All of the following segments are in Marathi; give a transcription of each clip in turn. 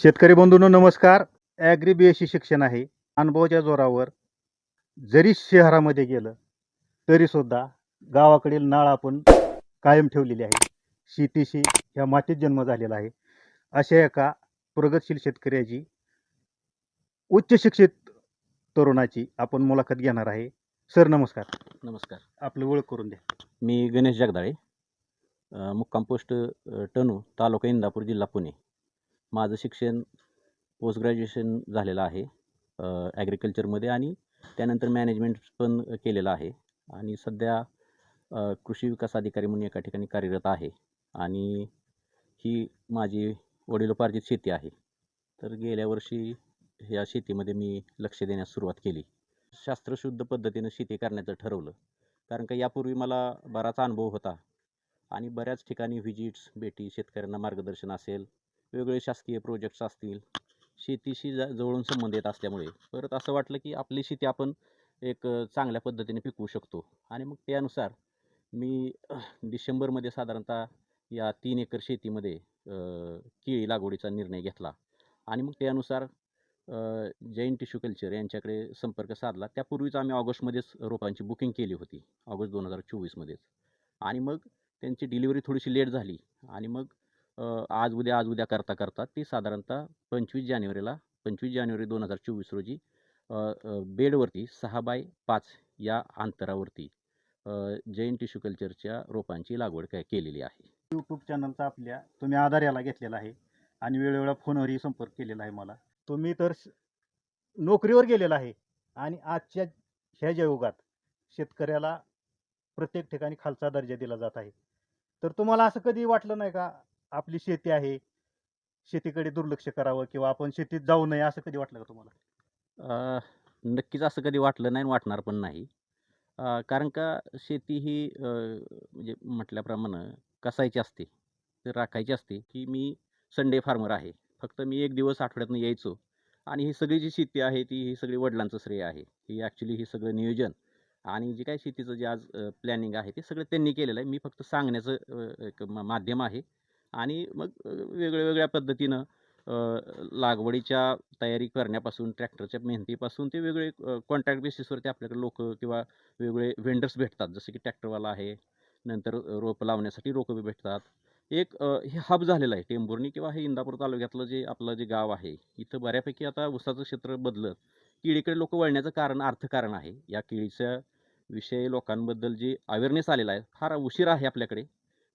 शेतकरी बंधूंनो नमस्कार. ॲग्री बी एस शिक्षण आहे. अनुभवाच्या जोरावर जरी शहरामध्ये गेलं तरीसुद्धा गावाकडील नाळ आपण कायम ठेवलेली आहे. शेतीशी ह्या मातीत जन्म झालेला आहे. अशा एका प्रगतशील शेतकऱ्याची उच्च शिक्षित तरुणाची आपण मुलाखत घेणार आहे. सर नमस्कार. नमस्कार. आपलं ओळख करून द्या. मी गणेश जगदाळे मुक्काम पोस्ट टणू तालुका इंदापूर जिल्हा पुणे. माझं शिक्षण पोस्ट ग्रॅज्युएशन झालेलं आहे ॲग्रिकल्चरमध्ये आणि त्यानंतर मॅनेजमेंट पण केलेलं आहे. आणि सध्या कृषी विकास अधिकारी म्हणून एका ठिकाणी कार्यरत आहे. आणि ही माझी वडिलोपार्जित शेती आहे. तर गेल्या वर्षी ह्या शेतीमध्ये मी लक्ष देण्यास सुरुवात केली. शास्त्रशुद्ध पद्धतीनं शेती करण्याचं ठरवलं. कारण का यापूर्वी मला बराच अनुभव होता. आणि बऱ्याच ठिकाणी व्हिजिट्स भेटी शेतकऱ्यांना मार्गदर्शन असेल वेगवेगळे शासकीय प्रोजेक्ट्स असतील शेतीशी ज जवळून संबंधित असल्यामुळे परत असं वाटलं की आपली शेती आपण एक चांगल्या पद्धतीने पिकवू शकतो. आणि मग त्यानुसार मी डिसेंबरमध्ये साधारणतः या तीन एकर शेतीमध्ये केळी लागवडीचा निर्णय घेतला. आणि मग त्यानुसार जैन टिश्यू कल्चर यांच्याकडे संपर्क साधला. त्यापूर्वीच आम्ही ऑगस्टमध्येच रोपांची बुकिंग केली होती ऑगस्ट दोन हजार चोवीसमध्येच. आणि मग त्यांची डिलिव्हरी थोडीशी लेट झाली. आणि मग आज उद्या आज उद्या करता करता ती साधारणतः पंचवीस जानेवारीला पंचवीस जानेवारी दोन हजार चोवीस रोजी बेडवरती सहा बाय पाच या अंतरावरती जैन टिश्यू कल्चरच्या रोपांची लागवड काय केलेली आहे. यूट्यूब चॅनलचा आपल्या तुम्ही आधार याला घेतलेला आहे आणि वेळोवेळा फोनवरही संपर्क केलेला आहे मला. तुम्ही तर नोकरीवर गेलेला आहे आणि आजच्या ह्या ज्या युगात शेतकऱ्याला प्रत्येक ठिकाणी खालचा दर्जा दिला जात आहे. तर तुम्हाला असं कधी वाटलं नाही का? आपली शेती आहे शेतीकडे दुर्लक्ष करावं किंवा आपण शेतीत जाऊ नये असं कधी वाटलं का तुम्हाला? अ, नक्कीच असं कधी वाटलं नाही आणि वाटणार पण नाही. अ, कारण का शेती ही अ, म्हणजे म्हटल्याप्रमाणे कसायची असते तर राखायची असते की मी संडे फार्मर आहे. फक्त मी एक दिवस आठवड्यातून यायचो आणि ही सगळी जी शेती आहे ती ही सगळी वडिलांचं श्रेय आहे. ही ॲक्च्युली ही सगळं नियोजन आणि जे काही शेतीचं जे आज प्लॅनिंग आहे ते सगळं त्यांनी केलेलं आहे. मी फक्त सांगण्याचं अ, एक मा- माध्यम आहे. आणि मग वेगळ्या वेगळ्या पद्धतीनं लागवडीच्या तयारी करण्यापासून ट्रॅक्टरच्या मेहनतीपासून ते वेगळे कॉन्ट्रॅक्ट बेसिसवरती आपल्याकडे लोक किंवा वेगळे वेंडर्स भेटतात. जसं की ट्रॅक्टरवाला आहे नंतर रोपं लावण्यासाठी रोपं भेटतात. एक हे हब झालेलं आहे टेंभुर्णी किंवा हे इंदापूर तालुक्यातलं जे आपलं जे गाव आहे इथं बऱ्यापैकी आता ऊसाचं क्षेत्र बदलत केळीकडे लोक वळण्याचं कारण अर्थकारण आहे. या किडीच्या विषयी लोकांबद्दल जे अवेअरनेस आलेला आहे फार उशीर आहे आपल्याकडे.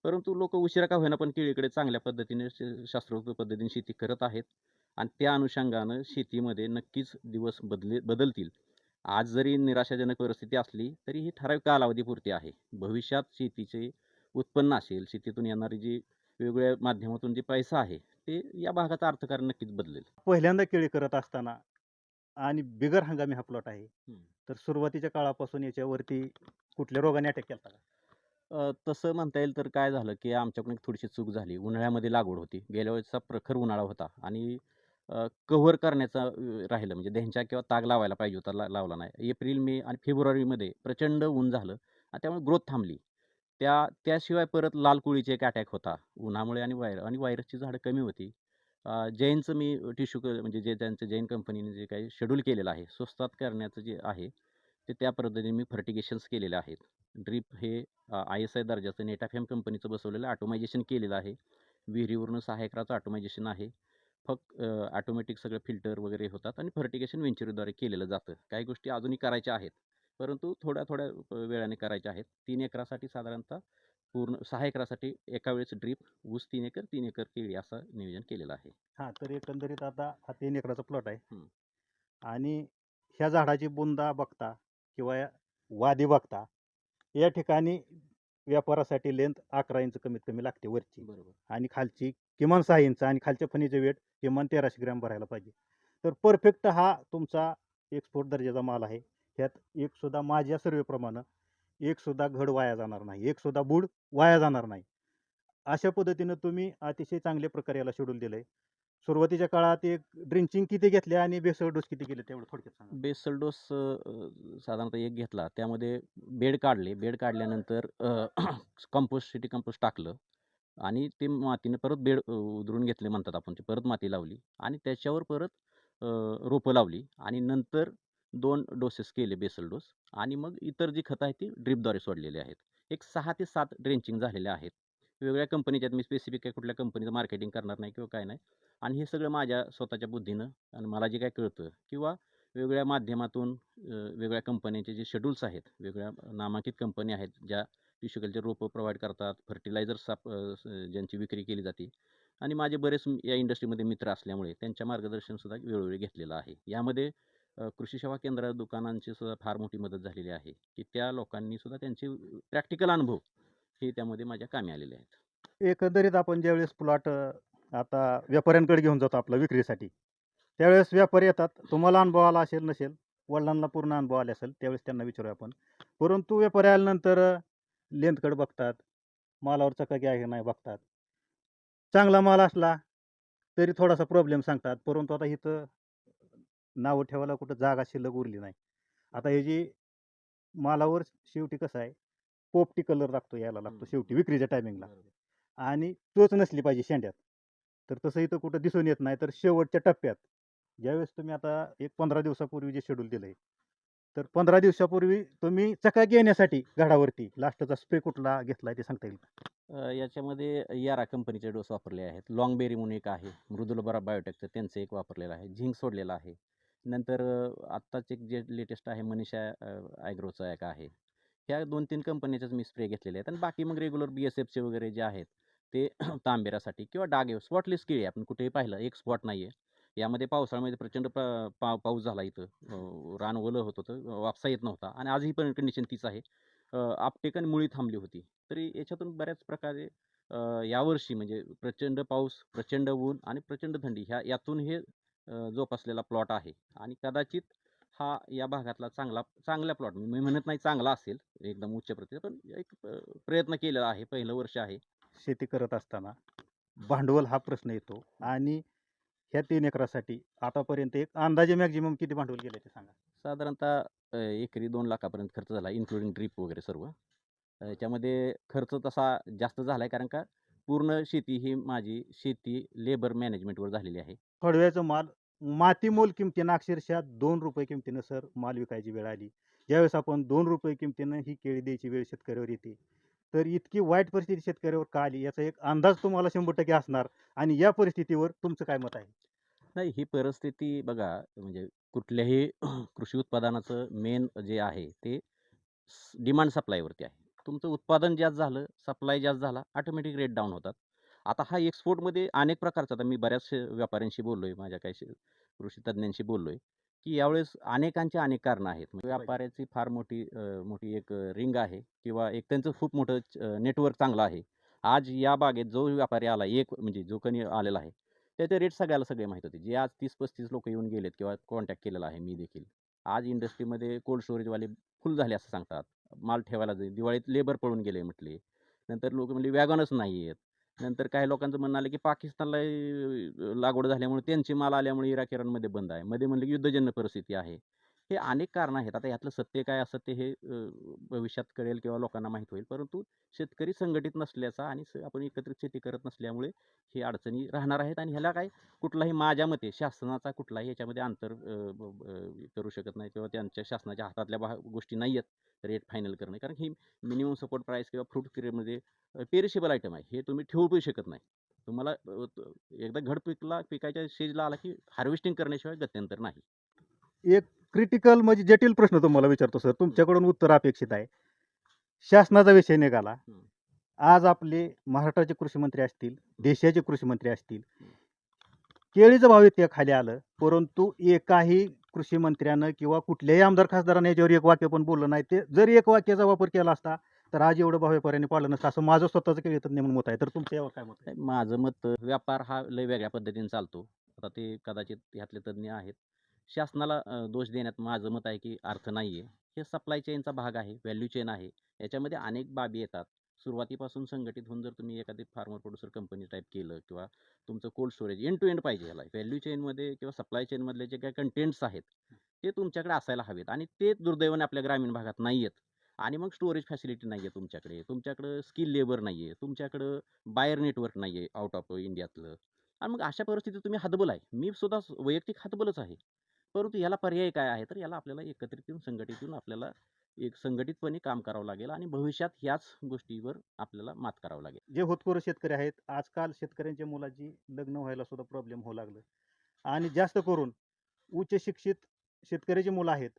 परंतु लोक उशिरा का होईना पण केळीकडे चांगल्या पद्धतीने शास्त्रोक्त पद्धतीने शेती करत आहेत. आणि त्या अनुषंगानं शेतीमध्ये नक्कीच दिवस बदले बदलतील. आज जरी निराशाजनक परिस्थिती असली तरी ही ठराविक कालावधीपुरती आहे. भविष्यात शेतीचे उत्पन्न असेल शेतीतून येणारी जी वेगवेगळ्या माध्यमातून जे पैसा आहे ते या भागाचं अर्थकारण नक्कीच बदलेल. पहिल्यांदा केळी करत असताना आणि बिगर हंगामी हा प्लॉट आहे. तर सुरुवातीच्या काळापासून याच्यावरती कुठल्या रोगाने अटॅक केला अ, तसं म्हणता येईल तर काय झालं की आमच्याकडून एक थोडीशी चूक झाली. उन्हाळ्यामध्ये लागवड होती. गेल्या वेळेसचा प्रखर उन्हाळा होता आणि कव्हर करण्याचा अ, राहिलं. म्हणजे देहच्या किंवा ताग लावायला पाहिजे होता ला लावला नाही. एप्रिल मे आणि फेब्रुवारीमध्ये प्रचंड ऊन झालं आणि त्यामुळे ग्रोथ थांबली. त्या त्याशिवाय परत लाल कोळीचे एक अटॅक होता. उन्हामुळे आणि वायर आणि वायरसची झाडं कमी होती. अ, जैनचं मी टिश्यू क म्हणजे जे त्यांचं जैन कंपनीने जे काही शेड्यूल केलेलं आहे स्वस्तात करण्याचं जे आहे ते त्या पद्धतीने मी फर्टिगेशन्स केलेले आहेत. ड्रीप हे आय एस आय दर्जाचं नेटाफेम कंपनीचं बसवलेलं ऑटोमायझेशन केलेलं आहे. विहिरीवरून सहा एकराचं ऑटोमायझेशन आहे. फक्त ऑटोमॅटिक सगळं फिल्टर वगैरे होतात आणि फर्टिगेशन वेंचुरीद्वारे केलेलं जातं. काही गोष्टी अजूनही करायच्या आहेत परंतु थोड्या थोड्या वेळाने करायच्या आहेत. तीन एकरासाठी साधारणतः पूर्ण सहा एकरासाठी एका वेळेस ड्रीप ऊस तीन एकर तीन एकर केळी असं नियोजन केलेलं आहे. हा तर एकंदरीत आता हा तीन एकराचा प्लॉट आहे. आणि ह्या झाडाची बुंदा बघता किंवा या वादी बघता या ठिकाणी व्यापारासाठी लेंथ अकरा इंच कमीत कमी लागते वरची बरोबर. आणि खालची किमान सहा इंच आणि खालच्या फणीचं वेट किमान तेराशे ग्रॅम भरायला पाहिजे. तर परफेक्ट हा तुमचा एक्सपोर्ट दर्जाचा माल आहे. ह्यात एक सुद्धा माझ्या सर्वेप्रमाणे एक सुद्धा घड वाया जाणार नाही. एक सुद्धा बूड वाया जाणार नाही. अशा पद्धतीनं तुम्ही अतिशय चांगल्या प्रकारे याला शेड्यूल दिलंय. सुरुवातीच्या काळात एक ड्रिंचिंग किती घेतले आणि बेसल डोस किती केले तेवढं थोडक्यात सांगा. बेसल डोस साधारणतः एक घेतला. त्यामध्ये बेड काढले. बेड काढल्यानंतर कंपोस्ट सिटी कंपोस्ट टाकलं आणि ते मातीनं परत बेड उधरून उधळून घेतले म्हणतात आपण ते. परत माती लावली आणि त्याच्यावर परत रोपं लावली आणि नंतर दोन डोसेस केले बेसल डोस आणि मग इतर जी खतं आहेत ती ड्रिपद्वारे सोडलेली आहेत. एक सहा ते सात ड्रेंचिंग झालेले आहेत. वेगवेगळ्या कंपनीच्या आहेत. मी स्पेसिफिक काही कुठल्या कंपनीचं मार्केटिंग करणार नाही किंवा काय नाही. आणि हे सगळं माझ्या स्वतःच्या बुद्धीनं आणि मला जे काय कळतं किंवा वेगवेगळ्या माध्यमातून वेगळ्या वेगवेगळ्या कंपन्यांचे जे शेड्यूल्स आहेत वेगळ्या नामांकित कंपनी आहेत ज्या टिश्यू कल्चर रोपं प्रोव्हाइड करतात फर्टिलायझर्स ज्यांची विक्री केली जाते आणि माझे बरेच या इंडस्ट्रीमध्ये मित्र असल्यामुळे त्यांच्या मार्गदर्शनसुद्धा वेळोवेळी घेतलेलं आहे. यामध्ये कृषी सेवा केंद्र दुकानांची सुद्धा फार मोठी मदत झालेली आहे की त्या लोकांनी सुद्धा त्यांचे प्रॅक्टिकल अनुभव हे त्यामध्ये माझ्या कामी आलेले आहेत. एकंदरीत आपण ज्यावेळेस प्लॉट आता व्यापाऱ्यांकडे घेऊन जातो आपला विक्रीसाठी. त्यावेळेस व्यापारी येतात. तुम्हाला अनुभव आला असेल नसेल वडिलांना पूर्ण अनुभव आले असेल त्यावेळेस त्यांना विचारूया आपण. परंतु व्यापारी आल्यानंतर लेंथकडे बघतात. मालावर चकाकी आहे का नाही बघतात. चांगला माल असला तरी थोडासा प्रॉब्लेम सांगतात. परंतु आता इथं नावं ठेवायला कुठं जागा शिल्लक उरली नाही. आता हे जी मालावर शेवटी कसं आहे पोपटी कलर लागतो यायला लागतो. शेवटी विक्रीच्या टायमिंगला आणि चोच नसली पाहिजे शेंड्यात. तर तसं इथं कुठं दिसून येत नाही तर शेवटच्या टप्प्यात. ज्यावेळेस तुम्ही आता एक पंधरा दिवसापूर्वी जे शेड्यूल दिलं आहे तर पंधरा दिवसापूर्वी तुम्ही चकाकी येण्यासाठी झाडावरती लास्टचा स्प्रे कुठला घेतला ते सांगता येईल का? अ, याच्यामध्ये यारा कंपनीचे डोस वापरले आहेत. लॉंग बेरी म्हणून एक आहे. मृदुल बरा बायोटेकचं त्यांचं एक वापरलेलं आहे. झिंक सोडलेलं आहे. नंतर अ, आत्ताच एक जे लेटेस्ट आहे मनीषा ॲग्रोचा एक आहे. ह्या दोन तीन कंपनीचेच मी स्प्रे घेतलेले आहेत. आणि बाकी मग रेग्युलर बी एस एफचे वगैरे जे आहेत ते तांबेरासाठी किंवा डागे स्पॉटलेस केळी आपण कुठेही पाहिलं एक स्पॉट नाही आहे यामध्ये पावसाळ्यामध्ये प्रचंड पा पा पाऊस झाला इथं. रान ओलं होत होतं. वापसा येत नव्हता. आणि आजही पण कंडिशन तीच आहे. आपटेकन आपटेक आणि मुळी थांबली होती. तरी याच्यातून बऱ्याच प्रकारे यावर्षी म्हणजे प्रचंड पाऊस प्रचंड ऊन आणि प्रचंड थंडी ह्या यातून हे जोपासलेला प्लॉट आहे. आणि कदाचित हा या भागातला चांगला चांगला प्लॉट मी म्हणत नाही चांगला असेल एकदम उच्च प्रतीचा पण एक प्रयत्न केलेला आहे. पहिलं वर्ष आहे. शेती करत असताना भांडवल हा प्रश्न येतो आणि ह्या तीन एकरासाठी आतापर्यंत एक अंदाजे मॅक्झिमम किती भांडवल गेले ते सांगा? साधारणतः अ, एकरी दोन लाखापर्यंत खर्च झाला इन्क्लुडिंग ड्रीप वगैरे सर्व. अ, याच्यामध्ये खर्च तसा जास्त झाला आहे कारण का पूर्ण शेती ही माझी शेती लेबर मॅनेजमेंटवर झालेली आहे. फळव्याचं माल माती मोल किमतीनं अक्षरशः दोन रुपये किमतीनं सर माल विकायची वेळ आली. ज्यावेळेस आपण दोन रुपये किमतीनं ही केळी द्यायची वेळ शेतकऱ्यावर येते तर इतकी वाईट परिस्थिती शेतकऱ्यावर का आली? याचा एक अंदाज तुम्हाला शंभर टक्के असणार आणि या परिस्थितीवर तुमचं काय मत आहे? नाही ही परिस्थिती बघा म्हणजे कुठल्याही कृषी उत्पादनाचं मेन जे आहे ते डिमांड सप्लायवरती आहे. तुमचं उत्पादन जास्त झालं सप्लाय जास्त झाला ऑटोमॅटिक रेट डाऊन होतात. आता हा एक्सपोर्टमध्ये अनेक प्रकारचा आता मी बऱ्याच व्यापाऱ्यांशी बोललो आहे माझ्या काही कृषी तज्ज्ञांशी बोललो आहे की यावेळेस अनेकांची अनेक कारणं आहेत. म्हणजे व्यापाऱ्याची फार मोठी मोठी एक रिंग आहे किंवा एक त्यांचं खूप मोठं नेटवर्क चांगलं आहे. आज या बागेत जो व्यापारी आला एक म्हणजे जो कोणी आलेला आहे त्याचे रेट सगळ्याला सगळे माहीत होते. जे आज तीस पस्तीस लोक येऊन गेलेत किंवा कॉन्टॅक्ट केलेला आहे मी देखील. आज इंडस्ट्रीमध्ये कोल्ड स्टोरेजवाले फुल झाले असं सांगतात. माल ठेवायला जाईल दिवाळीत लेबर पळून गेले म्हटले. नंतर लोक म्हणले वॅगनच नाही आहेत नंतर काही लोकांचं म्हणणं आलं की पाकिस्तानला लागवड झाल्यामुळे त्यांची माल आल्यामुळे इराक इराणमध्ये बंद आहे. मध्ये म्हणलं की युद्धजन्य परिस्थिती आहे. हे अनेक कारणं आहेत. आता यातलं सत्य काय असत्य हे भविष्यात कळेल किंवा लोकांना माहीत होईल. परंतु शेतकरी संघटित नसल्याचा आणि स- आपण एकत्रित शेती करत नसल्यामुळे हे अडचणी राहणार आहेत आणि ह्याला काय कुठलाही माझ्या मते शासनाचा कुठलाही याच्यामध्ये अंतर ब- ब- करू शकत नाही किंवा त्यांच्या शासनाच्या हातातल्या भा गोष्टी नाही आहेत रेट फायनल करणे. कारण ही मिनिमम सपोर्ट प्राईस किंवा फ्रूट क्रियेमध्ये पेरिशेबल आयटम आहे. हे तुम्ही ठेवू पण शकत नाही. तुम्हाला एकदा घड पिकला पिकाच्या शेजला आला की हार्वेस्टिंग करण्याशिवाय गत्यंतर नाही. एक क्रिटिकल म्हणजे जटिल प्रश्न तुम्हाला विचारतो सर तुमच्याकडून उत्तर अपेक्षित आहे. शासनाचा विषय निघाला. आज आपले महाराष्ट्राचे कृषी मंत्री असतील देशाचे कृषी मंत्री असतील केळीचं भाव इतक्या खाली आलं परंतु एकाही कृषी मंत्र्यानं किंवा कुठल्याही आमदार खासदाराने याच्यावर एक वाक्य पण बोललं नाही. ते जर एक वाक्याचा वापर केला असता तर आज एवढं भाव व्यापाऱ्यांनी पाळलं नसतं. असं माझं स्वतःचं केळी तज्ञ म्हणून मत आहे. तर तुमच्या यावर काय मत आहे? माझं मत व्यापार हा लय वेगळ्या पद्धतीने चालतो. आता ते कदाचित ह्यातले तज्ज्ञ आहेत. शासनाला दोष देण्यात माझं मत आहे की अर्थ नाही आहे हे सप्लाय चेनचा भाग आहे व्हॅल्यू चेन आहे. याच्यामध्ये अनेक बाबी येतात. सुरुवातीपासून संघटित होऊन जर तुम्ही एखादी फार्मर प्रोड्युसर कंपनी टाईप केलं किंवा तुमचं cold storage end to end पाहिजे ह्याला. व्हॅल्यू चेनमध्ये किंवा सप्लाय चेनमधले जे काही कंटेंट्स आहेत ते तुमच्याकडे असायला हवेत आणि ते दुर्दैवाने आपल्या ग्रामीण भागात नाही आहेत आणि मग स्टोरेज फॅसिलिटी नाही आहे तुमच्याकडे. तुमच्याकडं स्किल लेबर नाही आहे तुमच्याकडं बायर नेटवर्क नाही आहे आउट ऑफ इंडियातलं आणि मग अशा परिस्थितीत तुम्ही हतबल आहे. मी सुद्धा वैयक्तिक हतबलच आहे. परंतु याला पर्याय काय आहे? तर याला आपल्याला एकत्रित येऊन संघटित येऊन आपल्याला एक संघटितपणे काम करावं लागेल आणि भविष्यात ह्याच गोष्टीवर आपल्याला मात करावं लागेल. जे होतकरू शेतकरी आहेत आजकाल शेतकऱ्यांच्या मुलाची लग्न व्हायला सुद्धा प्रॉब्लेम होऊ लागलं. आणि जास्त करून उच्च शिक्षित शेतकऱ्याची मुलं आहेत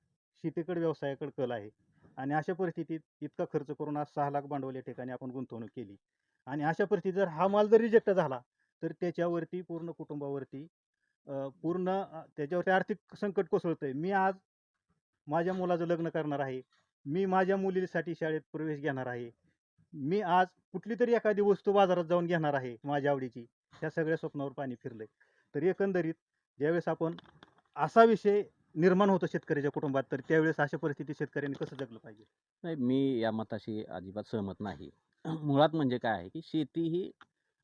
शेतीकडे व्यवसायाकडे कल आहे. आणि अशा परिस्थितीत इतका खर्च करून आज सहा लाख भांडवल या ठिकाणी आपण गुंतवणूक केली. आणि अशा परिस्थितीत जर हा माल जर रिजेक्ट झाला तर त्याच्यावरती पूर्ण कुटुंबावरती पूर्ण त्याच्यावरती आर्थिक संकट कोसळतंय. मी आज माझ्या मुलाचं लग्न करणार आहे. मी माझ्या मुलीसाठी शाळेत प्रवेश घेणार आहे. मी आज कुठली तरी एखादी वस्तू बाजारात जाऊन घेणार आहे माझ्या आवडीची. ह्या सगळ्या स्वप्नावर पाणी फिरलंय. तर एकंदरीत ज्यावेळेस आपण असा विषय निर्माण होतो शेतकऱ्याच्या कुटुंबात तर त्यावेळेस अशा परिस्थितीत शेतकऱ्यांनी कसं जगलं पाहिजे? नाही मी या मताशी अजिबात सहमत नाही. मुळात म्हणजे काय आहे की शेती ही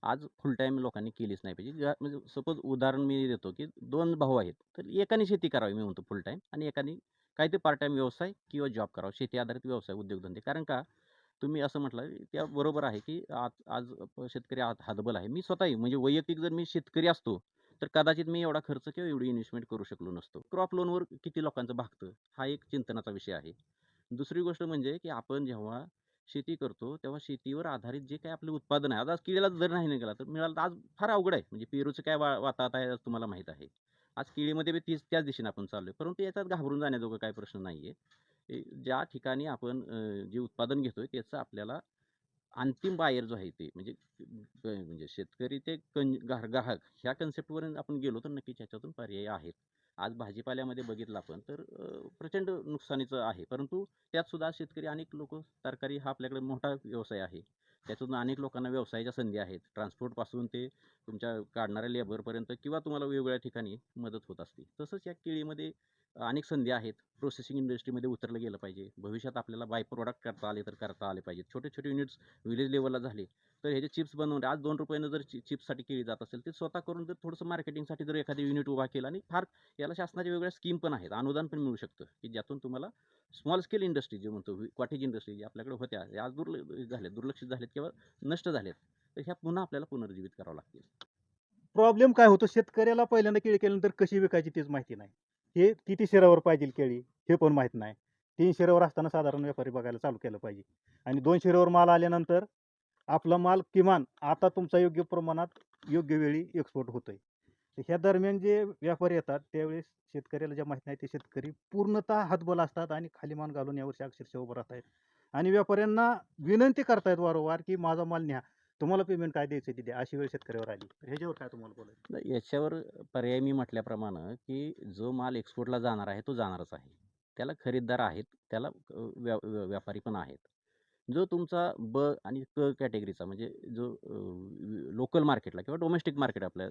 आज फुल टाईम लोकांनी केलीच नाही पाहिजे. म्हणजे सपोज उदाहरण मी देतो की दोन भाऊ आहेत तर एकाने शेती करावी मी म्हणतो फुल टाईम आणि एकाने काही ते पार्ट टाईम व्यवसाय किंवा जॉब करावा शेती आधारित व्यवसाय उद्योगधंदे. कारण का? तुम्ही असं म्हटलं त्या बरोबर आहे की आज आज शेतकरी हात हातबल आहे. मी स्वतःही म्हणजे वैयक्तिक जर मी शेतकरी असतो तर कदाचित मी एवढा खर्च किंवा एवढी इन्व्हेस्टमेंट करू शकलो नसतो. क्रॉप लोनवर किती लोकांचं भागतं हा एक चिंतनाचा विषय आहे. दुसरी गोष्ट म्हणजे की आपण जेव्हा शेती करतो तेव्हा शेतीवर आधारित जे काही आपले उत्पादन आहे. आज आज केळीला जर नाही निघाला तर मिळाला तर आज फार अवघड आहे. म्हणजे पेरूचं काय वा वातावरण आहे आज तुम्हाला माहीत आहे. आज केळीमध्ये बी तीच त्याच दिशेने आपण चाललो आहे परंतु याच्यात घाबरून जाण्याजोगं काही प्रश्न नाही आहे ज्या ठिकाणी आपण जे उत्पादन घेतोय त्याचं आपल्याला अंतिम बायर जो आहे ते म्हणजे म्हणजे शेतकरी ते कं ग्राह- ग्राहक ह्या कन्सेप्टवरून आपण गेलो तर नक्कीच ह्याच्यातून पर्याय आहेत. आज भाजीपाल्यामध्ये बघितलं आपण तर प्रचंड नुकसानीचं आहे. परंतु त्यात सुद्धा शेतकरी अनेक लोक तरकारी हा आपल्याकडे मोठा व्यवसाय आहे. त्याच्यातून अनेक लोकांना व्यवसायाच्या संधी आहेत. ट्रान्सपोर्टपासून ते तुमच्या काढणाऱ्या लेबरपर्यंत किंवा तुम्हाला वेगवेगळ्या ठिकाणी मदत होत असते. तसंच या केळीमध्ये अनेक संधी आहेत. प्रोसेसिंग इंडस्ट्रीमध्ये उतरलं गेलं पाहिजे. भविष्यात आपल्याला बाय प्रोडक्ट करता आले तर करता आले पाहिजेत. छोटे छोटे युनिट्स विलेज लेवलला झाले तर ह्याचे चिप्स बनवून आज दोन रुपयानं जर चि चिप्ससाठी केली जात असेल ते स्वतः करून जर थोडंसं मार्केटिंगसाठी जर एखादी युनिट उभा केला आणि फार याला शासनाच्या वेगवेगळ्या स्कीम पण आहेत. अनुदान पण मिळू शकतं की ज्यातून तुम्हाला स्मॉल स्केल इंडस्ट्री जे म्हणतो कॉटेज इंडस्ट्री जे आपल्याकडे होत्या या आज दुर्ल झाल्या दुर्लक्षित झाल्यात किंवा नष्ट झाल्यात तर ह्या पुन्हा आपल्याला पुनर्जीवित करावं लागतील. प्रॉब्लेम काय होतो? शेतकऱ्याला पहिल्यांदा केळी केल्यानंतर कशी विकायची तेच माहिती नाही. हे किती शेरावर पाहिजे केळी हे पण माहीत नाही. तीन शेरावर असताना साधारण व्यापारी बघायला चालू केलं पाहिजे. आणि दोन शेरावर माल आल्यानंतर आपला माल किमान आता तुमचा योग्य प्रमाणात योग्य वेळी एक्सपोर्ट होतोय. तर ह्या दरम्यान जे व्यापारी येतात त्यावेळेस शेतकऱ्याला जे माहीत नाही ते शेतकरी पूर्णतः हातबल असतात आणि खाली मान घालून यावर्षी अक्षरशः उभं राहत आहेत आणि व्यापाऱ्यांना विनंती करतायत वारंवार की माझा माल न्या. तुम्हाला पेमेंट काय द्यायचं तिथे अशी वेळ शेतकऱ्यावर आली. तर ह्याच्यावर काय तुम्हाला बोलायचं? नाही, याच्यावर पर्याय मी म्हटल्याप्रमाणे की जो माल एक्सपोर्टला जाणार आहे तो जाणारच आहे. त्याला खरीददार आहेत त्याला व्या- व्यापारी पण आहेत. जो तुमचा ब आणि क कॅटेगरीचा म्हणजे जो लोकल मार्केटला किंवा डोमेस्टिक मार्केट आपल्या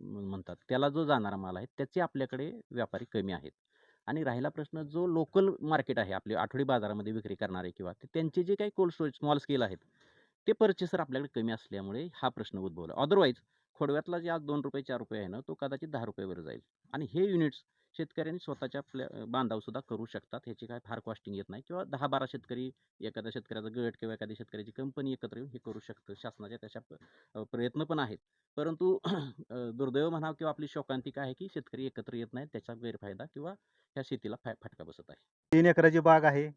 म्हणतात त्याला जो जाणारा माल आहे त्याचे आपल्याकडे व्यापारी कमी आहेत. आणि राहिला प्रश्न जो लोकल मार्केट आहे आपले आठवडी बाजारामध्ये विक्री करणारे किंवा ते त्यांचे जे काही कोल्ड स्टोरेज स्मॉल स्केल आहेत ते पर्चेसर आपल्याकडे कमी असल्यामुळे हा प्रश्न उद्भवला. अदरवाईज खोडव्यातला जे आज दोन रुपये चार रुपये आहे ना तो कदाचित दहा रुपयेवर जाईल. आणि हे युनिट्स शेतकऱ्यांनी स्वतःच्या आपल्या बांधाव सुद्धा करू शकतात. ह्याची काय फार कॉस्टिंग येत नाही. किंवा दहा बारा शेतकरी एखाद्या शेतकऱ्याचा गट किंवा एखाद्या शेतकऱ्याची कंपनी एकत्र येऊन हे करू शकतं. शासनाच्या त्याच्या प्रयत्न पण आहेत. परंतु दुर्दैव म्हणावं किंवा आपली शोकांतिका आहे की शेतकरी एकत्र येत नाहीत. त्याचा गैरफायदा किंवा ह्या शेतीला फा फटका बसत आहे. तीन एकराची बाग आहे.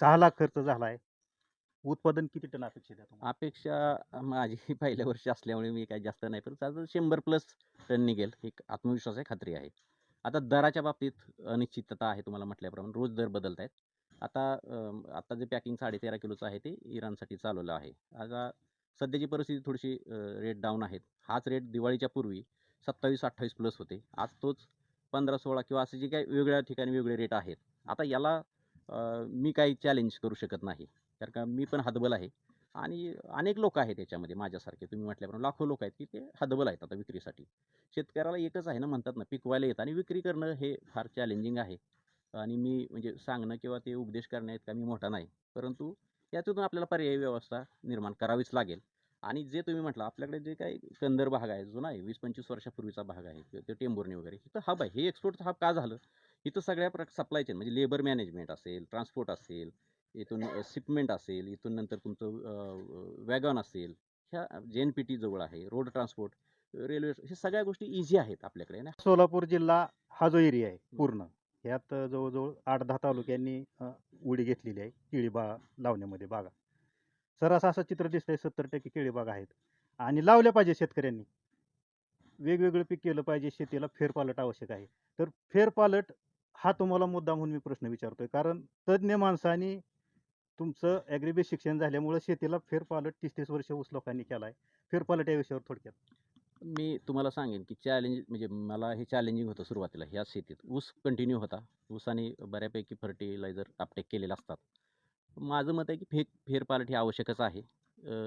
सहा लाख खर्च झाला आहे उत्पादन किती टन अपेक्षित आहे अपेक्षा माझी पहिल्या वर्षी असल्यामुळे मी काही जास्त नाही पण शंभर प्लस टन निघेल. एक आत्मविश्वास आहे खात्री आहे. आता दराच्या बाबतीत अनिश्चितता आहे तुम्हाला म्हटल्याप्रमाणे रोज दर बदलत आहेत आता आता जे पॅकिंग साडेतेरा किलोचं आहे ते इराणसाठी चालवलं आहे. आता सध्याची परिस्थिती थोडीशी रेट डाऊन आहेत. हाच रेट दिवाळीच्या पूर्वी सत्तावीस अठ्ठावीस प्लस होते. आज तोच पंधरा सोळा किंवा असे जे काही वेगळ्या ठिकाणी वेगळे रेट आहेत. आता याला मी काही चॅलेंज करू शकत नाही. कारण का मी पण हातबल आहे. आणि अनेक लोक आहेत याच्यामध्ये माझ्यासारखे. तुम्ही म्हटल्याप्रमाणे लाखो लोक आहेत की ते हदबल आहेत आता विक्रीसाठी. शेतकऱ्याला एकच आहे ना म्हणतात ना पिकवायला येत आणि विक्री करणं हे फार चॅलेंजिंग आहे. आणि मी म्हणजे सांगणं किंवा ते उपदेश करण्यात का मी मोठा नाही. परंतु यातून आपल्याला पर्यायी व्यवस्था निर्माण करावीच लागेल. आणि जे तुम्ही म्हटलं आपल्याकडे जे काही कंदर भाग आहे जो आहे वीस पंचवीस वर्षापूर्वीचा भाग आहे ते टेंबुर्णी वगैरे इथं हब आहे. हे एक्सपोर्टचं हब का झालं? इथं सगळ्या प्र सप्लाय चेन म्हणजे लेबर मॅनेजमेंट असेल ट्रान्सपोर्ट असेल इथून शिपमेंट असेल इथून नंतर तुमचं वॅगॉन असेल ह्या जे एन पी टी जवळ आहे रोड ट्रान्सपोर्ट रेल्वे हे सगळ्या गोष्टी इझी आहेत आपल्याकडे ना? सोलापूर जिल्हा हा जो एरिया आहे पूर्ण यात जवळजवळ आठ दहा तालुक्यांनी उडी घेतलेली आहे केळी बाग लावण्यामध्ये बागा. सरस असं चित्र दिसतंय सत्तर टक्के केळी बाग आहेत. आणि लावल्या पाहिजे शेतकऱ्यांनी. वेगवेगळं पीक केलं पाहिजे शेतीला फेरपालट आवश्यक आहे. तर फेरपालट हा तुम्हाला मुद्दा म्हणून मी प्रश्न विचारतोय. कारण तज्ज्ञ माणसांनी तुमचं ॲग्रीबेस शिक्षण झाल्यामुळं शेतीला फेरपालट तीस तीस वर्ष ऊस लोकांनी केला आहे फेरपालट या विषयावर थोडक्यात. मी तुम्हाला सांगेन की चॅलेंज म्हणजे मला हे चॅलेंजिंग होतं सुरुवातीला. ह्या शेतीत ऊस कंटिन्यू होता. ऊसाने बऱ्यापैकी फर्टिलायझर अपटेक केलेलं असतात. माझं मत आहे की फेक फेरपालट हे आवश्यकच आहे.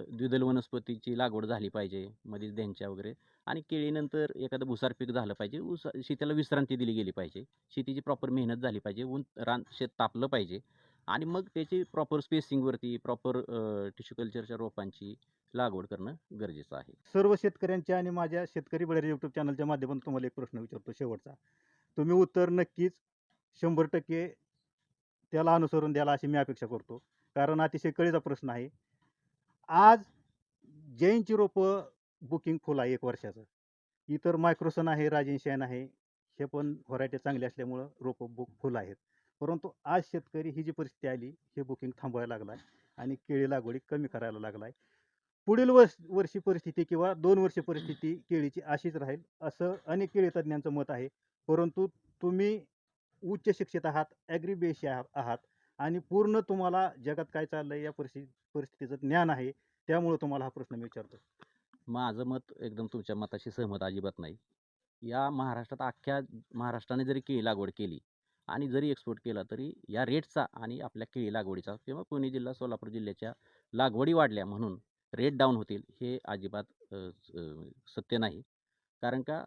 द्विदल वनस्पतीची लागवड झाली पाहिजे मध्येच त्यांच्या वगैरे आणि केळीनंतर एखादं भुसार पीक झालं पाहिजे. ऊस शेतीला विश्रांती दिली गेली पाहिजे. शेतीची प्रॉपर मेहनत झाली पाहिजे. ऊन रान शेत तापलं पाहिजे. आणि मग त्याची प्रॉपर स्पेसिंगवरती प्रॉपर टिश्यू कल्चरच्या रोपांची लागवड करणं गरजेचं आहे. सर्व शेतकऱ्यांच्या आणि माझ्या शेतकरी बळेर यूट्यूब चॅनलच्या माध्यमातून तुम्हाला एक प्रश्न विचारतो शेवटचा. तुम्ही उत्तर नक्कीच शंभर टक्के त्याला अनुसरून द्याला अशी मी अपेक्षा करतो. कारण अतिशय कळीचा प्रश्न आहे. आज जैनची रोपं बुकिंग फुल आहे एक वर्षाचं. इतर मायक्रोसन आहे राजेनशायन आहे हे पण व्हरायटी चांगली असल्यामुळं रोपं बुक फुल आहेत. परंतु आज शेतकरी ही जी परिस्थिती आली हे बुकिंग थांबवायला लागला आहे आणि केळी लागवडी कमी करायला लागला आहे पुढील वर्ष वर्षी परिस्थिती किंवा दोन वर्षी परिस्थिती केळीची अशीच राहील असं अनेक केळी तज्ज्ञांचं मत आहे. परंतु तुम्ही उच्च शिक्षित आहात ॲग्रीबेशी आहात आणि पूर्ण तुम्हाला जगात काय चाललंय या परिस्थिती परिस्थितीचं ज्ञान आहे त्यामुळे तुम्हाला हा प्रश्न मी विचारतो माझं मत एकदम तुमच्या मताशी सहमत अजिबात नाही. या महाराष्ट्रात अख्ख्या महाराष्ट्राने जरी केळी लागवड केली आणि जरी एक्सपोर्ट केला तरी या रेटचा आणि आपल्या केळी लागवडीचा किंवा पुणे जिल्हा सोलापूर जिल्ह्याच्या लागवडी वाढल्या म्हणून रेट डाऊन होतील हे अजिबात स- सत्य नाही. कारण का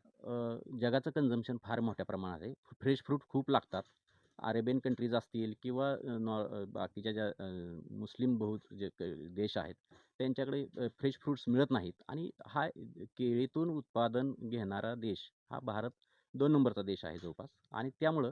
जगाचं कन्झम्शन फार मोठ्या प्रमाणात आहे. फ्रेश फ्रूट खूप लागतात. अरेबियन कंट्रीज असतील किंवा नॉ बाकीच्या ज्या मुस्लिम बहु जे क- देश आहेत त्यांच्याकडे फ्रेश फ्रूट्स मिळत नाहीत. आणि हा केळीतून उत्पादन घेणारा देश हा भारत दोन नंबरचा देश आहे जवळपास. आणि त्यामुळं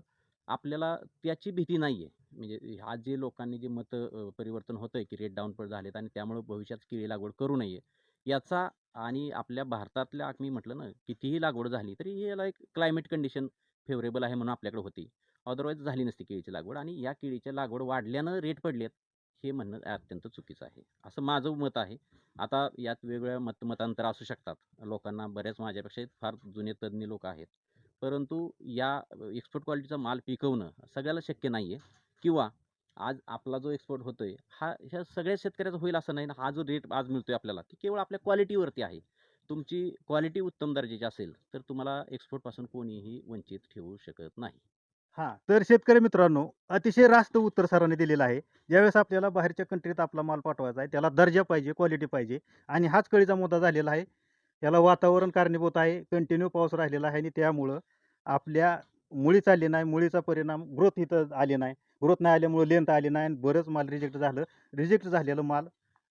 आपल्याला त्याची भीती नाही आहे म्हणजे आज जे लोकांनी जे मतं परिवर्तन होतं आहे की रेट डाऊन पण झालेत आणि त्यामुळं भविष्यात केळी लागवड करू नये याचा आणि आपल्या भारतातल्या मी म्हटलं ना कितीही लागवड झाली तरी याला एक क्लायमेट कंडिशन फेवरेबल आहे म्हणून आपल्याकडे होती. अदरवाईज झाली नसती केळीची लागवड आणि या केळीच्या लागवड वाढल्यानं रेट पडलेत हे म्हणणं अत्यंत चुकीचं आहे. असं माझं मत आहे. आता यात वेगवेगळ्या मत मतांतर असू शकतात. लोकांना बऱ्याच माझ्यापेक्षा फार जुने तज्ज्ञ लोक आहेत. परंतु या एक्सपोर्ट क्वालिटीचा माल पिकवणं सगळ्याला शक्य नाही आहे किंवा आज आपला जो एक्सपोर्ट आहे हा ह्या सगळ्या शेतकऱ्याचा होईल असं नाही ना हा जो रेट आज मिळतो आहे आपल्याला ती केवळ आपल्या क्वालिटीवरती आहे. तुमची क्वालिटी उत्तम दर्जाची असेल तर तुम्हाला एक्सपोर्टपासून कोणीही वंचित ठेवू शकत नाही. हां तर शेतकरी मित्रांनो अतिशय रास्त उत्तर सरांनी दिलेलं आहे. ज्यावेळेस आपल्याला बाहेरच्या कंट्रीत आपला माल पाठवायचा आहे त्याला दर्जा पाहिजे क्वालिटी पाहिजे. आणि हाच कळीचा मुद्दा झालेला आहे. त्याला वातावरण कारणीभूत आहे. कंटिन्यू पाऊस राहिलेला आहे आणि त्यामुळं आपल्या मुळी आली नाही. मुळीचा परिणाम ग्रोथ इथं आली नाही. ग्रोथ नाही आल्यामुळं लेंथ आली नाही आणि बरंच माल रिजेक्ट झालं. रिजेक्ट झालेलं माल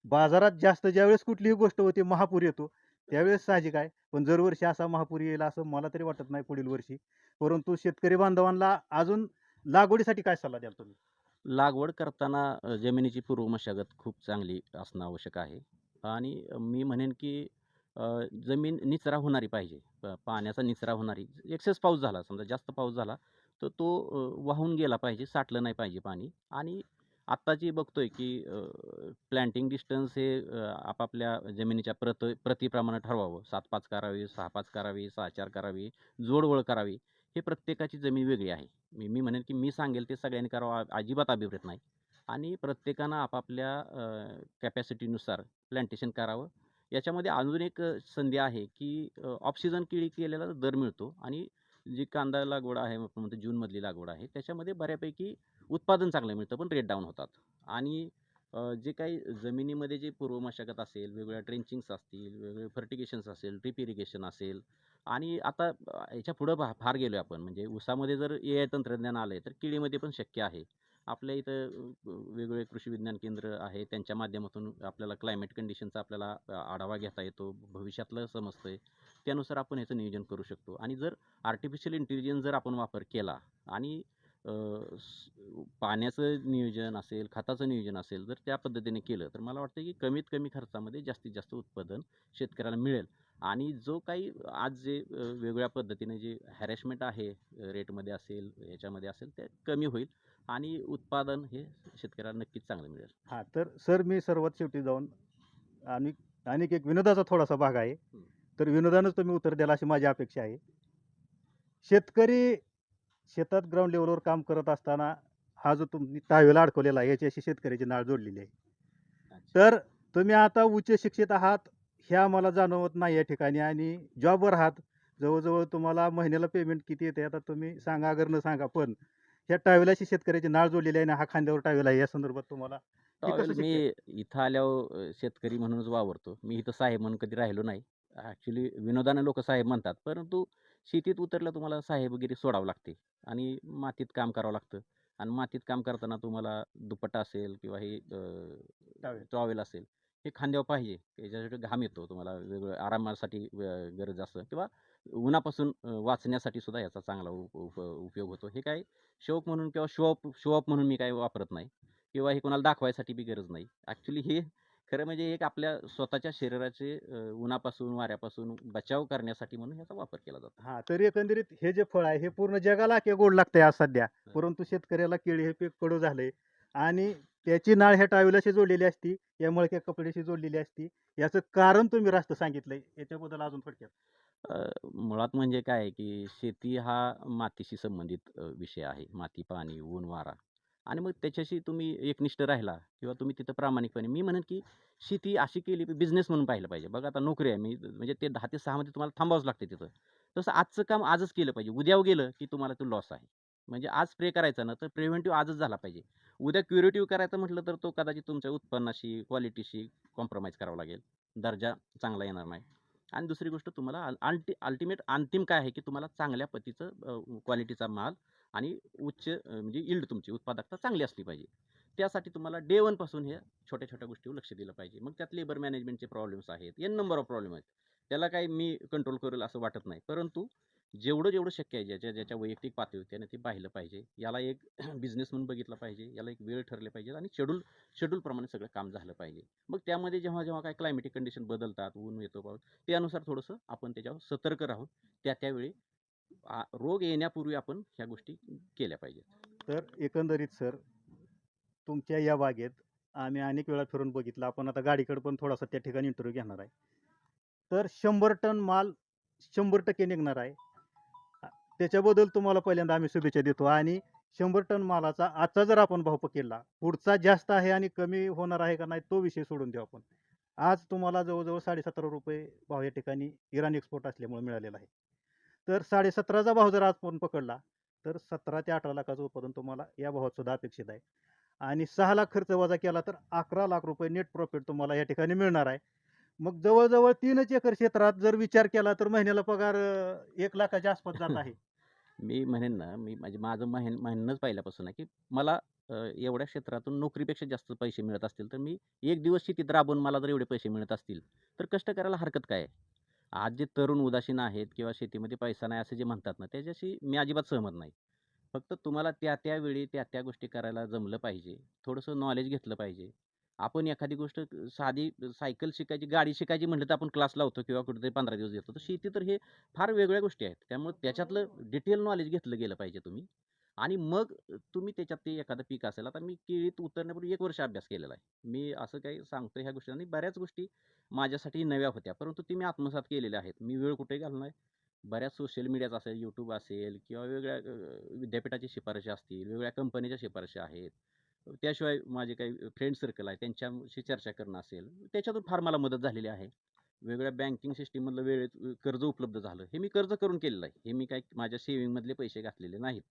बाजारात जास्त ज्यावेळेस कुठलीही गोष्ट होती महापूर येतो त्यावेळेस साहजिक आहे. पण दरवर्षी असा महापूर येईल असं मला तरी वाटत नाही पुढील वर्षी. परंतु शेतकरी बांधवांना अजून लागवडीसाठी काय सल्ला द्याल तुम्ही? लागवड करताना जमिनीची पूर्व मशागत खूप चांगली असणं आवश्यक आहे. आणि मी म्हणेन की जमीन निचरा होणारी पाहिजे. पाण्याचा निचरा होणारी. एक्सेस पाऊस झाला समजा जास्त पाऊस झाला तर तो वाहून गेला पाहिजे साठलं नाही पाहिजे पाणी. आणि आत्ताची बघतोय की प्लॅन्टिंग डिस्टन्स हे आपापल्या जमिनीच्या प्रत प्रतिप्रमाणे ठरवावं. सात पाच करावी सहा पाच करावी सहा चार करावी जोडवळ करावी. हे प्रत्येकाची जमीन वेगळी आहे. मी मी म्हणेन की मी सांगेल ते सगळ्यांनी करावं अजिबात अभिप्रेत नाही. आणि प्रत्येकानं आपापल्या कॅपॅसिटीनुसार प्लॅन्टेशन करावं. याच्यामध्ये अजून एक संधी आहे की ऑफसिजन केळी केलेला दर मिळतो आणि जी कांदा लागवड आहे आपण म्हणतो जूनमधली लागवड आहे त्याच्यामध्ये बऱ्यापैकी उत्पादन चांगलं मिळतं पण रेट डाऊन होतात. आणि जे काही जमिनीमध्ये जे पूर्व मशागत असेल वेगवेगळ्या ट्रेंचिंग्स असतील वेगवेगळे फर्टिगेशन्स असेल ड्रिप इरिगेशन असेल आणि आता अ, याच्या पुढं भा फार गेलो आपण म्हणजे ऊसामध्ये जर ए आय तंत्रज्ञान आलं आहे तर केळीमध्ये पण शक्य आहे. आपल्या इथं वेगवेगळे कृषी विज्ञान केंद्र आहे त्यांच्या माध्यमातून आपल्याला क्लायमेट कंडिशनचा आपल्याला आढावा घेता येतो भविष्यातलं समजतं आहे त्यानुसार आपण याचं नियोजन करू शकतो. आणि जर आर्टिफिशियल इंटेलिजन्स जर आपण वापर केला आणि पाण्याचं नियोजन असेल, खताचं नियोजन असेल, जर त्या पद्धतीने केलं, तर मला वाटतं की कमीत कमी खर्चामध्ये जास्तीत जास्त उत्पादन शेतकऱ्याला मिळेल. आणि जो काही आज जे वेगळ्या वेगवेगळ्या पद्धतीने जे हॅरॅशमेंट आहे रेटमध्ये असेल, याच्यामध्ये असेल, ते कमी होईल. आणि उत्पादन हे शेतकऱ्याला नक्कीच चांगलं मिळेल. हां, तर सर मी सर्वात शेवटी जाऊन आणि आणिक एक विनोदाचा थोडासा भाग आहे. तर विनोदानंच तुम्ही उत्तर द्याल अशी माझी अपेक्षा आहे. शेतकरी शेतात ग्राउंड लेव्हलवर काम करत असताना हा जो तुम्ही टावेला अडकवलेला आहे, याच्याशी शेतकऱ्याची नाळ जोडलेली आहे. तर तुम्ही आता उच्च शिक्षित आहात, हे आम्हाला जाणवत नाही या ठिकाणी आणि जॉबवर आहात. जवळ-जवळ तुम्हाला महिन्याला पेमेंट किती येते आता तुम्ही सांगा अगर न सांगा, पण ह्या टावेलाशी शेतकऱ्याची नाळ जोडलेली आहे आणि हा खांद्यावर टावेल आहे, या संदर्भात तुम्हाला हे कसं टॉवेल शक्य मी? इथं आल्यावर शेतकरी म्हणूनच वावरतो. मी इथं साहेब म्हणून कधी राहिलो नाही. ॲक्चुअली विनोदाने लोकं साहेब म्हणतात, परंतु शेतीत उतरल्यावर तुम्हाला साहेबगिरी सोडावं लागते आणि मातीत काम करावं लागतं आणि मातीत काम करताना तुम्हाला दुपट्टा असेल किंवा हे टावेल. टॉवेल असेल, हे खांद्यावर पाहिजे. याच्यासाठी घाम येतो तुम्हाला वेगवेगळ्या आरामासाठी अ, गरज असतं किंवा उन्हापासून वाचण्यासाठी सुद्धा याचा चांगला उप उप उपयोग होतो. हे काय शौक म्हणून किंवा शो ऑफ शो ऑफ म्हणून मी काही वापरत नाही किंवा हे कोणाला दाखवायसाठी बी गरज नाही. ॲक्चुअली हे खरं म्हणजे एक आपल्या स्वतःच्या शरीराचे उन्हापासून, वाऱ्यापासून बचाव करण्यासाठी म्हणून ह्याचा वापर केला जातो. हां, तर एकंदरीत हे जे फळ आहे, हे पूर्ण जगाला अख्ख्या गोड लागतंय आज सध्या. परंतु शेतकऱ्याला केळी हे पीक कडू झालंय आणि त्याची नाळ ह्या टावेलाशी जोडलेली असती, या मळक्या कपड्याशी जोडलेली असती. याचं कारण तुम्ही रास्त सांगितलंय. याच्याबद्दल अजून थोडक्यात. अ, मुळात म्हणजे काय आहे, की शेती हा मातीशी संबंधित अ, विषय आहे. माती, पाणी, ऊन, वारा आणि मग त्याच्याशी तुम्ही एकनिष्ठ राहिला किंवा तुम्ही तिथं प्रामाणिकपणे मी म्हणेन, की शेती अशी केली की बिझनेस म्हणून पाहिलं पाहिजे. बघा आता नोकरी आहे मी म्हणजे ते 10 ते 6 मध्ये तुम्हाला थांबावंच लागते तिथं. तसं आजचं काम आजच केलं पाहिजे. उद्या गेलं, की तुम्हाला तो लॉस आहे. म्हणजे आज स्प्रे करायचा ना, तर प्रिव्हेंटिव्ह आजच झाला पाहिजे. उद्या क्युरेटिव्ह करायचं म्हटलं, तर तो कदाचित तुमच्या उत्पन्नाशी, क्वालिटीशी कॉम्प्रोमाईज करावा लागेल. दर्जा चांगला येणार नाही. आणि दुसरी गोष्ट तुम्हाला अल्टी अल्टिमेट अंतिम काय आहे, की तुम्हाला चांगल्या पतीचं क्वालिटीचा माल आणि उच्च म्हणजे यील्ड तुमची उत्पादकता चांगली असली पाहिजे. त्यासाठी तुम्हाला डे वनपासून हे ह्या छोट्या-छोट्या गोष्टीवर लक्ष दिलं पाहिजे. मग त्यात लेबर मॅनेजमेंटचे प्रॉब्लेम्स आहेत. एन नंबर ऑफ प्रॉब्लेम आहेत. त्याला काही मी कंट्रोल करेल असं वाटत नाही. परंतु जेवढं-जेवढं शक्य आहे, ज्याच्या ज्याच्या वैयक्तिक पातळीवर त्याने ते पाहिलं पाहिजे. याला एक बिझनेस म्हणून बघितला पाहिजे. याला एक वेळ ठरले पाहिजे आणि शेड्यूल शेड्यूलप्रमाणे सगळं काम झालं पाहिजे. मग त्यामध्ये जेव्हा-जेव्हा काय क्लायमेटिक कंडिशन बदलतात, ऊन येतो, पाऊस त्यानुसार थोडंसं आपण त्याच्यावर सतर्क राहून त्या त्यावेळी रोग येण्यापूर्वी आपण ह्या गोष्टी केल्या पाहिजेत. तर एकंदरीत सर, तुमच्या या बागेत आम्ही अनेक वेळा फिरून बघितलं. आपण आता गाडीकडे पण थोडासा त्या ठिकाणी इंटरव्ह्यू घेणार आहे. तर शंभर टन माल 100% निघणार आहे. त्याच्याबद्दल तुम्हाला पहिल्यांदा आम्ही शुभेच्छा देतो आणि शंभर टन मालाचा आजचा जर आपण भाव पकडला, पुढचा जास्त आहे आणि कमी होणार आहे का नाही तो विषय सोडून देऊ आपण. आज तुम्हाला जवळजवळ साडेसतरा रुपये भाव या ठिकाणी इराण एक्सपोर्ट असल्यामुळे मिळालेला आहे. तर 17.5चा भाव जर आज आपण पकडला, तर 17 ते 18 लाखाचं उत्पादन तुम्हाला या भावात सुद्धा अपेक्षित आहे. आणि सहा लाख खर्च वजा केला तर 11 लाख रुपये नेट प्रॉफिट तुम्हाला या ठिकाणी मिळणार आहे. मग जवळजवळ तीनच एकर क्षेत्रात जर विचार केला तर महिन्याला पगार एक लाखाच्या आसपास जात आहे. मी म्हणेन ना, मी म्हणजे माझं म्हण म्हणणंच पहिल्यापासून आहे, की मला अ, एवढ्या क्षेत्रातून नोकरीपेक्षा जास्त पैसे मिळत असतील, तर मी एक दिवस शेतीत राबून मला जर एवढे पैसे मिळत असतील, तर कष्ट करायला हरकत काय आहे? आज जे तरुण उदासीन आहेत किंवा शेतीमध्ये पैसा नाही असं जे म्हणतात ना, त्याच्याशी मी अजिबात सहमत नाही. फक्त तुम्हाला त्या-त्या वेळी त्या-त्या गोष्टी करायला जमलं पाहिजे. थोडंसं नॉलेज घेतलं पाहिजे. आपण एखादी गोष्ट साधी सायकल शिकायची, गाडी शिकायची म्हटलं तर आपण क्लास लावतो किंवा कुठेतरी 15 दिवस घेतो. तर शेती तर हे फार वेगळ्या गोष्टी आहेत. त्यामुळे त्याच्यातलं डिटेल नॉलेज घेतलं गेलं पाहिजे तुम्ही आणि मग तुम्ही त्याच्यात ते एखादं पीक असेल. आता मी केळीत उतरण्यापूर्वी 1 वर्ष अभ्यास केलेला आहे. मी असं काही सांगतोय ह्या गोष्टी आणि बऱ्याच गोष्टी माझ्यासाठी नव्या होत्या. परंतु ती मी आत्मसात केलेल्या आहेत. मी वेळ कुठे आहे? बऱ्याच सोशल मीडियाचा असेल, YouTube असेल किंवा वेगवेगळ्या अ, विद्यापीठाची शिफारशी असतील, वेगवेगळ्या कंपनीच्या शिफारशी आहेत. त्याशिवाय माझे काही फ्रेंड सर्कल आहे, त्यांच्याशी चर्चा करणं असेल, त्याच्यातून फार मला मदत झालेली आहे. वेगळ्या बँकिंग सिस्टीममधलं वेळेत कर्ज उपलब्ध झालं. हे मी कर्ज करून केलेलं आहे. हे मी काही माझ्या सेविंगमधले पैसे घातलेले नाहीत.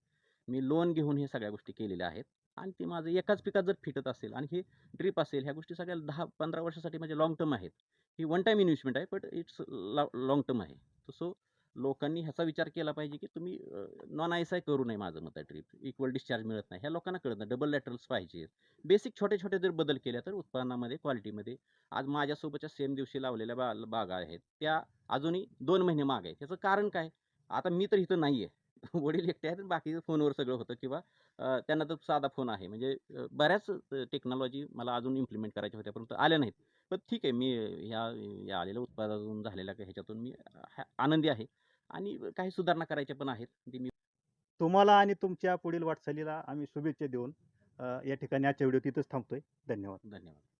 मी लोन घेऊन हे सगळ्या गोष्टी केलेल्या आहेत आणि ते माझं एकाच पिकात जर फिटत असेल आणि हे ड्रीप असेल, ह्या गोष्टी सगळ्या 10-15 वर्षासाठी माझे लाँग टर्म आहेत. ही वन टाईम इन्व्हेस्टमेंट आहे, बट इट्स लाँग टर्म आहे. सो लोकांनी ह्याचा विचार केला पाहिजे, की तुम्ही नॉन आय-एस-आय करू नये माझं मत आहे ड्रिप. इक्वल डिस्चार्ज मिळत नाही. ह्या लोकांना कळत नाही. डबल लॅटरल्स पाहिजे. बेसिक छोटे-छोटे जर बदल केले तर उत्पन्नामध्ये, क्वालिटीमध्ये आज माझ्यासोबतच्या सेम दिवशी लावलेल्या बा बागा आहेत, त्या अजूनही दोन महिने मागे आहेत. त्याचं कारण काय? आता मी तर इथं नाही आहे. वडील एकटे आहेत बाकीचं फोनवर सगळं होतं किंवा त्यांना तर साधा फोन आहे म्हणजे बऱ्याच टेक्नॉलॉजी मला अजून इम्प्लिमेंट करायच्या होत्या परंतु आल्या नाहीत पण ठीक आहे मी ह्या या आलेल्या उत्पादनातून झालेल्या काही ह्याच्यातून मी हा- आनंदी आहे. आणि काही सुधारणा करायच्या पण आहेत ती मी तुम्हाला आणि तुमच्या पुढील वाटचालीला आम्ही शुभेच्छा देऊन अ, या ठिकाणी आजच्या व्हिडिओ तिथंच थांबतोय. धन्यवाद. धन्यवाद.